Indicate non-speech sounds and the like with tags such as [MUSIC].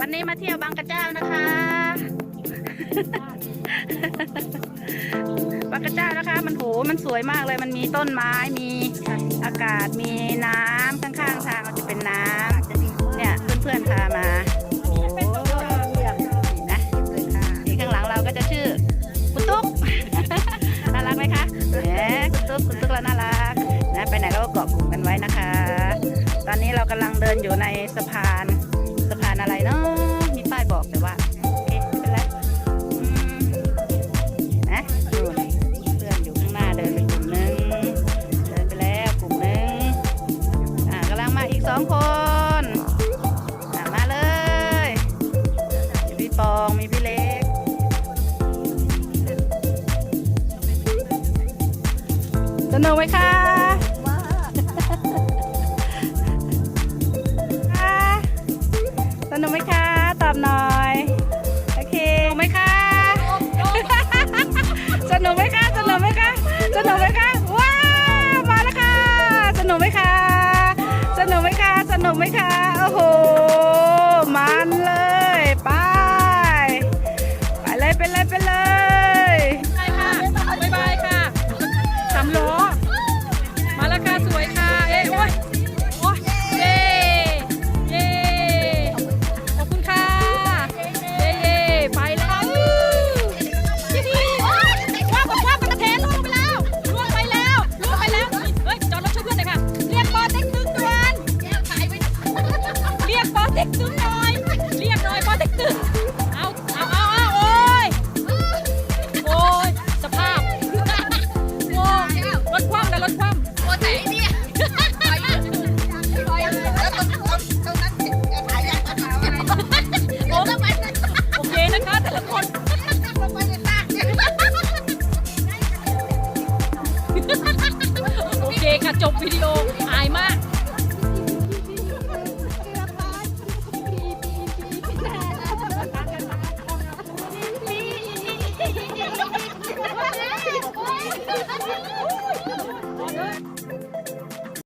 วันนี้มาเที่ยวบางกระเจ้านะคะ บางกระเจ้านะคะ มันโหมันสวยมากเลย มันมีต้นไม้ มีอากาศ มีน้ำข้างๆทางมันจะเป็นน้ำเนี่ยเพื่อนๆพามาโอ้นี่นะที่ข้างหลังเราก็จะชื่อคุณตุ๊ก น่ารักไหมคะแหมคุณตุ๊กคุณตุ๊กเราน่ารักนะไปไหนเราก็เกาะกลุ่มกันไว้นะคะ อนนี้เรากำลังเดินอยู่ในสะพานสะพานอะไรเนาะมีป้ายบอกแต่ว่าโอเคไม่เป็นไรนะนู่นเพื่อนอยู่ข้างหน้าเดินไปกลุ่มหนึงเดินไปแล้วกลุ่มหนึงอ่ากำลังมาอีกสองคนอ่ามาเลยมีพี่ปองมีพี่เล็กสนุกไหมคะคะ นุกไหมคะ ตอบหน่อย โอเคสนุกไหมคะ สนุกไหมคะ สนุกไหมคะ สนุกไหมคะ ว้าว มาแล้วค่ะ สนุกไหมคะ สนุกไหมคะ สนุกไหมคะ โอ้โห น่อย เรียกหน่อยปอเต็กตึงเอาเอาเอาเอาโอ้ยโอ้ยสภาพโอ้ยรถคว่ำนะรถคว่ำโอ้แต่ไอ้เนี่ยปล่อยปล่อยแล้วตรงตรงตรงนั้นถ่ายยังถ่ายอะไรโอ้โอเคนะคะแต่ละคนลงไปในตากเนี่ยโอเคค่ะจบวิดีโออายมาก Woo! [LAUGHS]